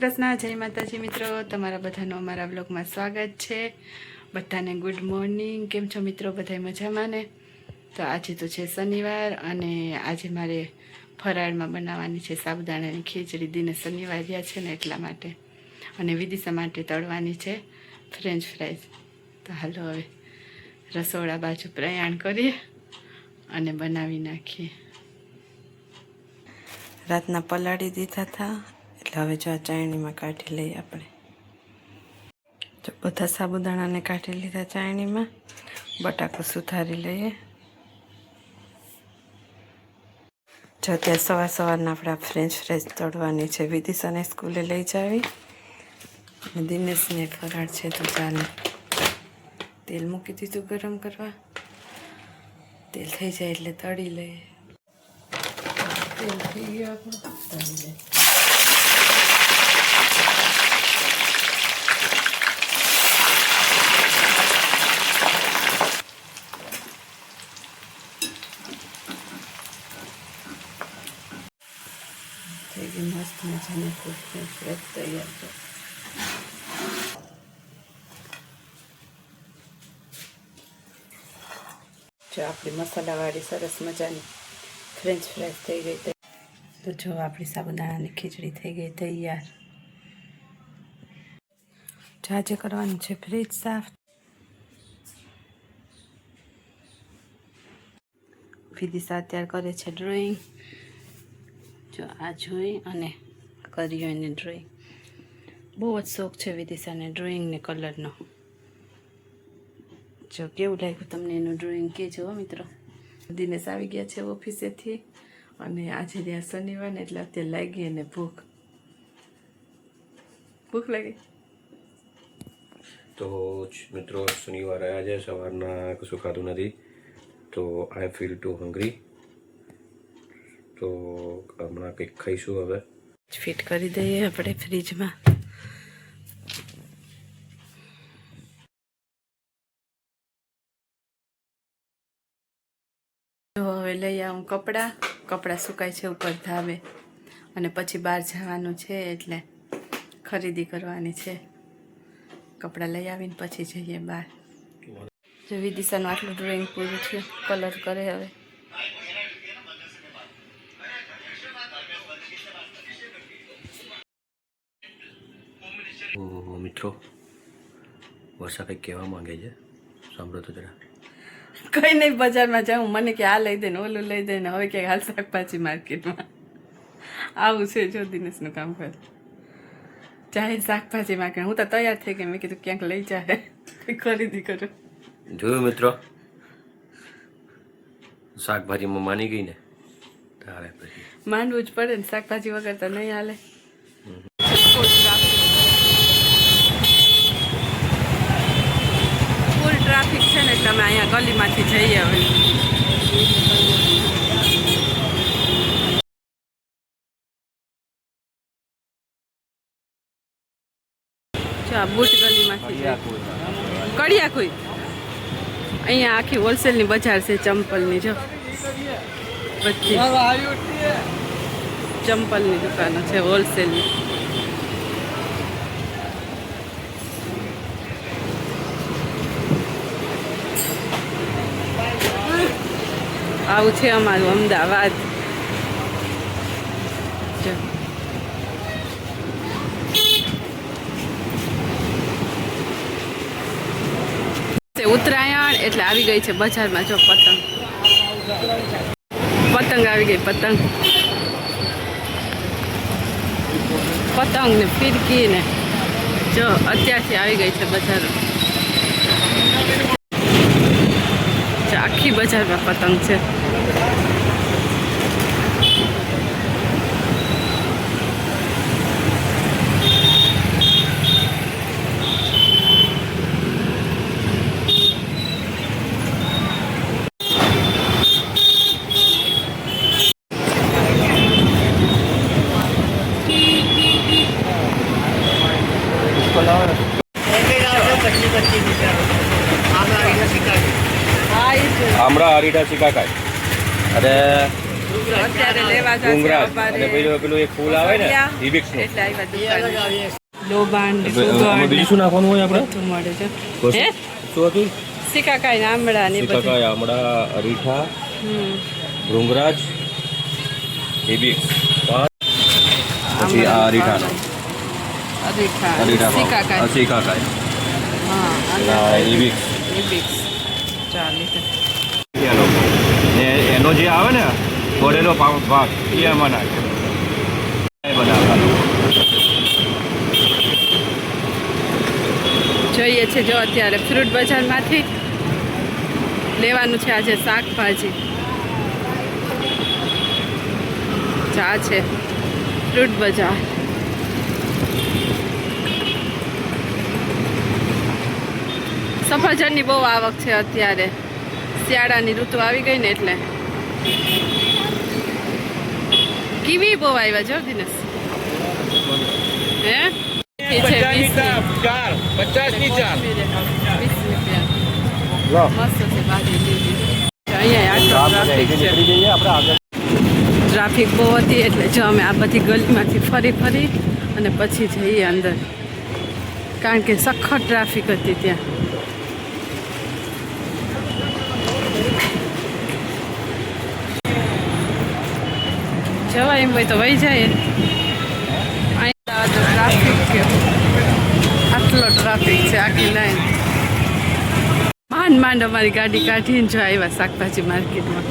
કૃષ્ણ, જય માતાજી મિત્રો. તમારા બધાનું અમારા બ્લોગમાં સ્વાગત છે. બધાને ગુડ મોર્નિંગ કેમ છો મિત્રો? બધા મજામાં ને? તો આજે તો છે શનિવાર અને આજે મારે ફરાળમાં બનાવવાની છે સાબુદાણાની ખીચડી. દિને શનિવાર રહ્યા છે ને એટલા માટે. અને વિદિશા માટે તળવાની છે ફ્રેન્ચ ફ્રાઈઝ. તો હાલો હવે રસોડા બાજુ પ્રયાણ કરીએ અને બનાવી નાખીએ. રાતના પલાળી દીધા હતા એટલે હવે જો આ ચાયણીમાં કાઢી લઈએ આપણે. જો બધા સાબુદાણાને કાઢી લીધા ચાયણીમાં, બટાકો સુધારી લઈએ. જો ત્યાં સવાર સવારના આપણે ફ્રેન્ચ ફ્રેશ તળવાની છે વિદિશાને સ્કૂલે લઈ જાવી. અને દિનેશને ફરાળ છે તો ચાલે. તેલ મૂકી દીધું ગરમ કરવા. તેલ થઈ જાય એટલે તળી લઈએ. તેલ થઈ ગયું આપણું. તળી લઈએ થઈ ગઈ મસ્ત મજાની ફૂડ ફ્રેશ તૈયાર છે જો આપણી મસાલાવાળી સરસ મજાની ફ્રેન્ચ ફ્રાઈઝ થઈ ગઈ તો જો આપણી સાબુદાણાની ખીચડી થઈ ગઈ તૈયાર. આજે કરવાનું છે ફ્રીજ સાફ. વિદિશા અત્યારે કરે છે ડ્રોઈંગ જો આ જોઈ અને કર્યું એને ડ્રોઈંગ બહુ જ શોખ છે વિદિશાને ડ્રોઈંગ ને કલરનો જો કેવું લાગ્યું તમને એનું ડ્રોઈંગ કહેજો હો મિત્રો. દિનેશ આવી ગયા છે ઓફિસેથી અને આજે ત્યાં શનિવાર ને એટલે અત્યારે લાગી એને ભૂખ. ભૂખ લાગી? તો મિત્રો શનિવાર છે, સવારના કશું ખાધું નથી. તો આઈ ફીલ ટુ હંગ્રી તો હમણાં કંઈક ખાઈશું હવે. ફિટ કરી દઈએ આપણે ફ્રીજમાં. હવે લઈ આવું કપડાં. કપડાં સુકાય છે ઉપર ધાબે. અને પછી બહાર જવાનું છે એટલે ખરીદી કરવાની છે. કપડાં લઈ આવીને પછી જઈએ બહાર. જો વિદિશાનું આટલું ડ્રોઈંગ પૂરું થયું. કલર કરે હવે. તો મિત્રો વર્ષા કંઈક કહેવા માંગે છે? સાંભળો તો જરા. કઈ નહીં બજારમાં જાઉં. મને કે આ લઈ દે ને ઓલું લઈ દે ને હવે કે હાલ શાકભાજી માર્કેટમાં. આવું છે જો દિનેશનું કામ કર. ચાહે શાકભાજી માર્કેટ. હું તો તૈયાર થઈ ગઈ. મેં કીધું ક્યાંક લઈ જાય ખરીદી કરો. જોયું મિત્રો? શાકભાજીમાં માની ગઈ ને તારે પછી. માંડવું જ પડે ને. શાકભાજી વગર તો નહીં હાલે ફૂલ ટ્રાફિક છે ને એટલે અમે અહીંયા ગલીમાંથી જઈએ હવે બુટ ગલીમાંથી કડિયા કોઈ અહીંયા આખી હોલસેલની બજાર છે ચંપલની, જો. ચંપલની દુકાનો છે હોલસેલની. આવું છે અમારું અમદાવાદ. ઉત્તરાયણ એટલે આવી ગઈ છે બજારમાં, જો પતંગ. પતંગ આવી ગઈ, પતંગ. પતંગ ને ફિરકી ને જો, અત્યારથી આવી ગઈ છે બજારમાં. આખી બજારમાં પતંગ છે હા એ છે આમરા હરીડા શીખા કાય અરે મિત્રો અત્યારે ડુંગરાજ. અમારે અને પેલું પેલું એક ફૂલ આવે ને હિબિક્સનું લોબાન બીજું શું નાખવાનું હોય આપણે? મળે છે. શું હતું? સિકાકાઈ આમળા ને આમળા અરીઠા ડુંગરાજ હિબિક્સ પછી આ હા હિબિક્સ હિબિક્સ ચાલે. છે એ લોકો. ને એનો જે આવે ને પાવ ભાગ એ એમાં નાખે. જોઈએ છે જો અત્યારે ફ્રૂટ બજારમાંથી લેવાનું છે આજે શાકભાજી. ચા છે. ફ્રૂટ બજાર. સફરજનની બહુ આવક છે અત્યારે. શિયાળાની ઋતુ આવી ગઈ ને એટલે. કીવી બહુ આવ્યા જો દિનેશ. હે? ટ્રાફિક બહુ હતી એટલે જો અમે આ બધી ગલીમાંથી ફરી ફરી અને પછી જઈએ અંદર. કારણ કે સખત ટ્રાફિક હતી ત્યાં. જવાય એમ હોય તો વહી જાય. અહીંયા ટ્રાફિક છે. આટલો ટ્રાફિક છે આખી લાઈન માંડ માંડ અમારી ગાડી કાઢીને જો આવ્યા શાકભાજી માર્કેટમાં.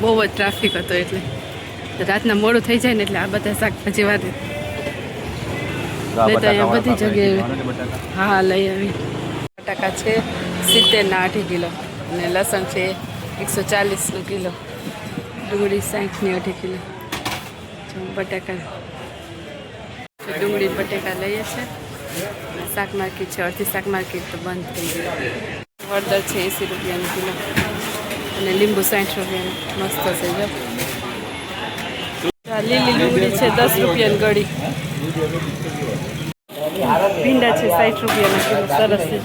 બહુ જ ટ્રાફિક હતો એટલે. રાતના મોડું થઈ જાય ને એટલે આ બધા શાકભાજી વાળે. નહીં તો અહીંયા બધી જગ્યાએ હા લઈ આવી. બટાકા છે સિત્તેરના અઢી કિલો. અને લસણ છે એકસો ચાલીસનું કિલો. ડુંગળી સાઠની અઢી કિલો. બટાકા. ડુંગળી બટેકા લઈએ છીએ શાક માર્કેટ છે. અડધી શાક માર્કેટ તો બંધ થઈ ગયું. હળદર છે એંસી રૂપિયાની કિલો. અને લીંબુ સાઠ રૂપિયાનું. મસ્ત છે, જો. લીલી ડુંગળી છે, દસ રૂપિયાની ગળી. ભીંડા છે સાઠ રૂપિયાના કિલો. સરસ છે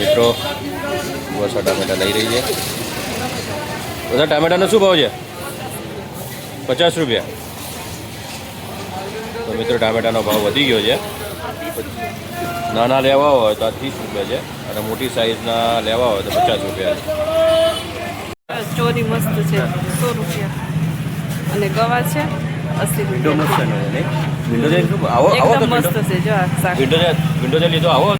મિત્રો વસા ટામેટા લઈ રહી છે. બધા ટામેટાનો શું ભાવ છે? પચાસ રૂપિયા. તો મિત્રો ટામેટાનો ભાવ વધી ગયો છે. નાના લેવા હોય તો આ ત્રીસ રૂપિયા છે અને મોટી સાઇઝના લેવા હોય તો પચાસ રૂપિયા છે. ચોરી મસ્ત છે સો રૂપિયા. અને ગવા છે અસી વિન્ડો મસ્ત છે વિન્ડો જે આવો આવો મસ્ત છે જો આ વિન્ડો છે વિન્ડો છે લીધો આવો.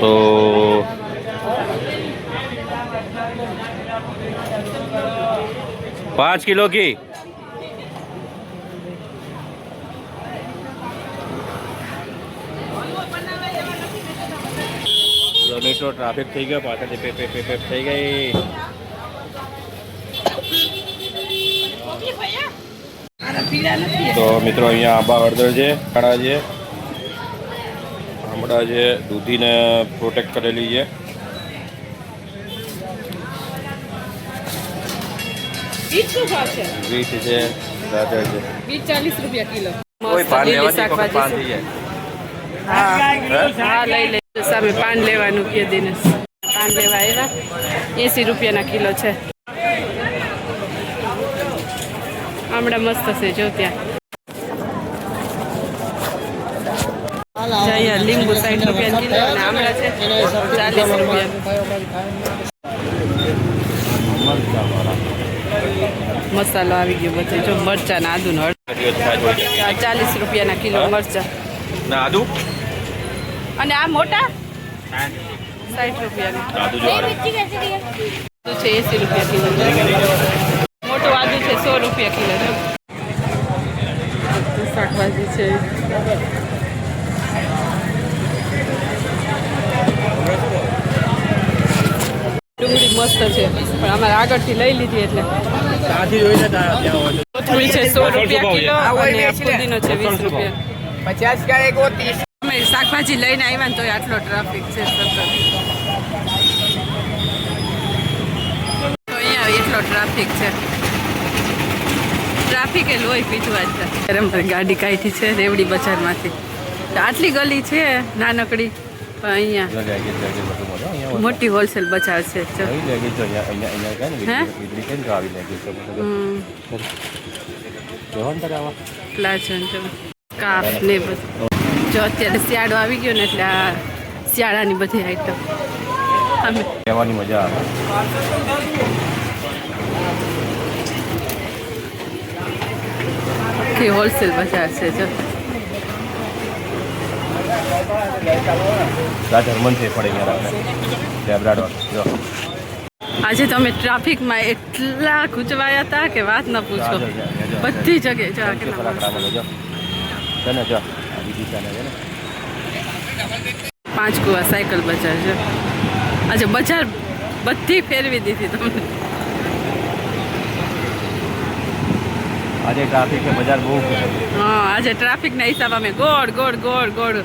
તો પાંચ કિલો की। મિત્રો ટ્રાફિક થઈ ગયો પાછળથી પે પે પે પે થઈ ગઈ તો મિત્રો અહીંયા આંબા હળદર છે કાળા છે આમળા છે દૂધીને પ્રોટેક્ટ કરેલી છે બીટ શું ભાવ છે? બીટ છે ગાજર છે. બીટ ચાલીસ રૂપિયા કિલો. કોઈ પાન લેવાની પાન થઈ જાય. હા. લઈ લે સામે પાન લેવાનું કે દિનેશ. પાન લેવા આવ્યા. એંસી રૂપિયાના કિલો છે. આમળા મસ્ત છે જો ત્યાં. લીંબુ સાઠ રૂપિયા કિલો અને આમળા છે. ચાલીસ રૂપિયા. મસાલો આવી ગયો બધો. જો મરચા ને આદુ હળદર. ચાલીસ રૂપિયાના કિલો મરચા. આદુ? અને આ મોટા? સાઠ રૂપિયાના. આદુ છે એસી રૂપિયા કિલો. મોટું આદુ છે સો રૂપિયા કિલો. શાકભાજી છે. ડુંગળી મસ્ત છે. પણ અમારે આગળથી લઈ લીધી એટલે. કોથમીર છે સો રૂપિયા કિલો અને ફુદીનો છે વીસ રૂપિયા. અમે શાકભાજી લઈને આવ્યા ને તો આટલો ટ્રાફિક છે સતત. અહીંયા એટલો ટ્રાફિક છે. ટ્રાફિક એ લોહી પીધવા જ ગાડી કાઢી છે રેવડી બજારમાંથી. આટલી ગલી છે નાનકડી. અહીંયા મોટી હોલસેલ બજાર છે સ્કાર્ફ ને બધું જો. અત્યારે શિયાળો આવી ગયો ને એટલે આ શિયાળાની બધી આઈટમ અમે કહેવાની મજા આવે. હોલસેલ બજાર છે જો. આ જર્મન પડે અહીંયા આપણે. જો આજે તમે ટ્રાફિકમાં એટલા ખૂંચવાયા હતા કે વાત ન પૂછો. બધી જગ્યાએ જો. પાંચ કુવા સાયકલ બજાર છે. આજે બજાર બધી ફેરવી દીધી તમને. આજે ટ્રાફિક બજાર બહુ હા આજે ટ્રાફિકના હિસાબ અમે ગોળ ગોળ ગોળ ગોળ.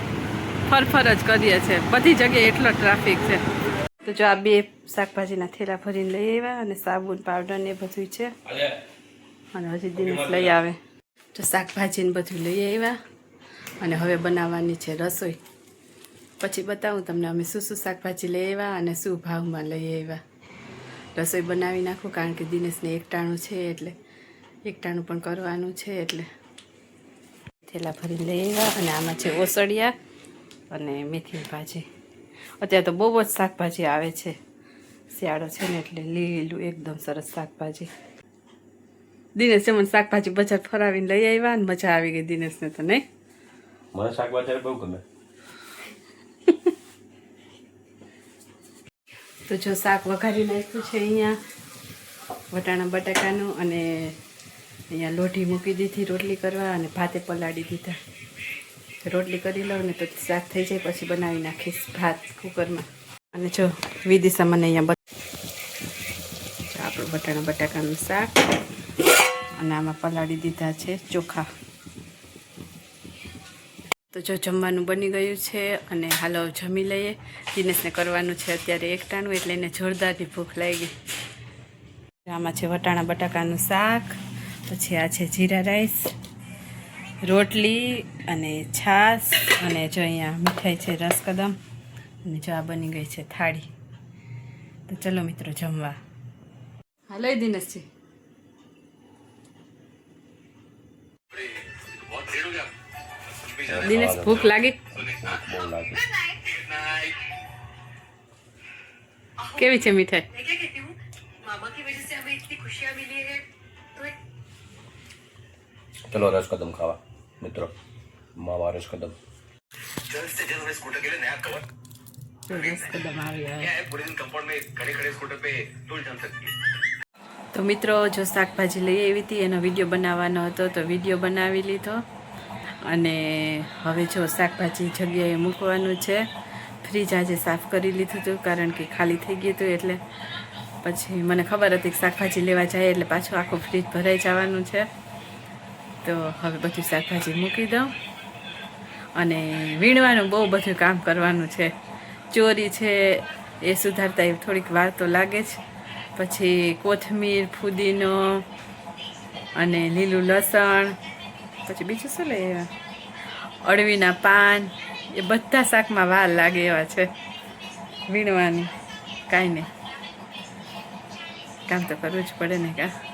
ફરફર જ કરીએ છીએ. બધી જગ્યાએ એટલો ટ્રાફિક છે. તો જો આ બે શાકભાજીના થેલા ભરીને લઈ આવ્યા અને સાબુન પાવડર ને બધું છે. અને હજી દિનેશ લઈ આવે. તો શાકભાજી ને બધું લઈ આવ્યા. અને હવે બનાવવાની છે રસોઈ. પછી બતાવું તમને અમે શું શું શાકભાજી લઈ આવ્યા અને શું ભાવમાં લઈ આવ્યા. રસોઈ બનાવી નાખું કારણ કે દિનેશને એકટાણું છે એટલે એકટાણું પણ કરવાનું છે એટલે. થેલા ભરીને લઈ આવ્યા અને આમાં છે ઓસડિયા. અને મેથીની ભાજી. અત્યારે તો બહુ જ શાકભાજી આવે છે. શિયાળો છે ને એટલે લીલું એકદમ સરસ શાકભાજી. દિનેશ મને શાકભાજી બજાર ફરાવીને લઈ આવ્યા અને મજા આવી ગઈ દિનેશને તો નહીં? મને શાકભાજી બહુ ગમે. તો જો શાક વઘારી નાખ્યું છે અહીંયા વટાણા બટાકાનું અને અહીંયા લોઢી મૂકી દીધી રોટલી કરવા અને ભાતે પલાળી દીધા. રોટલી કરી લઉં ને તો શાક થઈ જાય, પછી બનાવી નાખીશ ભાત કુકરમાં. અને જો વિદિશા મને અહીંયા આપણું બટાણા બટાકાનું શાક. અને આમાં પલાળી દીધા છે ચોખા. તો જો જમવાનું બની ગયું છે અને હાલો જમી લઈએ. દિનેશને કરવાનું છે અત્યારે એકટાણું, એટલે એને જોરદારની ભૂખ લાગી. આમાં છે વટાણા બટાકાનું શાક, પછી આ છે જીરા રાઈસ. રોટલી અને છાશ અને જો અહીંયા મીઠાઈ છે રસકદમ અને જો આ બની ગઈ છે થાળી. તો ચલો મિત્રો જમવા. હા લઈ દિનેશજી દિનેશ ભૂખ લાગી? કેવી છે મીઠાઈ? ચલો રસ કદમ ખાવા. મિત્રો માં વારસ કદમ તો મિત્રો જો શાકભાજી લઈ આવી હતી એનો વીડિયો બનાવવાનો હતો તો વીડિયો બનાવી લીધો. અને હવે જો શાકભાજી જગ્યાએ મૂકવાનું છે ફ્રીજ આજે સાફ કરી લીધું હતું કારણ કે ખાલી થઈ ગયું હતું એટલે પછી મને ખબર હતી કે શાકભાજી લેવા જાય એટલે પાછું આખું ફ્રીજ ભરાઈ જવાનું છે. તો હવે બધું શાકભાજી મૂકી દઉં. અને વીણવાનું બહુ બધું કામ કરવાનું છે. ચોરી છે, એ સુધારતા એ થોડીક વાર તો લાગે જ. પછી કોથમીર, ફુદીનો અને લીલું લસણ, પછી બીજું શું લઈ આવ્યા? અળવીના પાન, એ બધા શાકમાં વાર લાગે એવા છે. વીણવાની. કાંઈ નહીં. કામ તો કરવું જ પડે ને કા?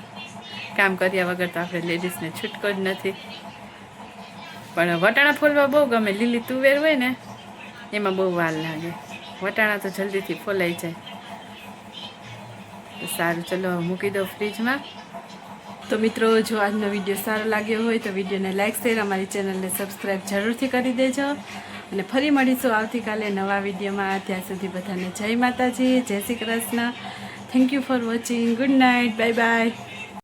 કામ કર્યા વગર તો આપણે લેડીઝને છૂટકો જ નથી. પણ વટાણા ફોલવા બહુ ગમે. લીલી તુવેર હોય ને, એમાં બહુ વાર લાગે. વટાણા તો જલ્દીથી ફોલાઈ જાય. સારું, ચલો મૂકી દો ફ્રીજમાં. તો મિત્રો, જો આજનો વીડિયો સારો લાગ્યો હોય તો વિડીયોને લાઇક શેર અમારી ચેનલને સબસ્ક્રાઈબ જરૂરથી કરી દેજો. અને ફરી મળીશું આવતીકાલે નવા વિડીયોમાં. ત્યાં સુધી બધાને જય માતાજી, જય Shri Krishna. Thank you for watching good night bye bye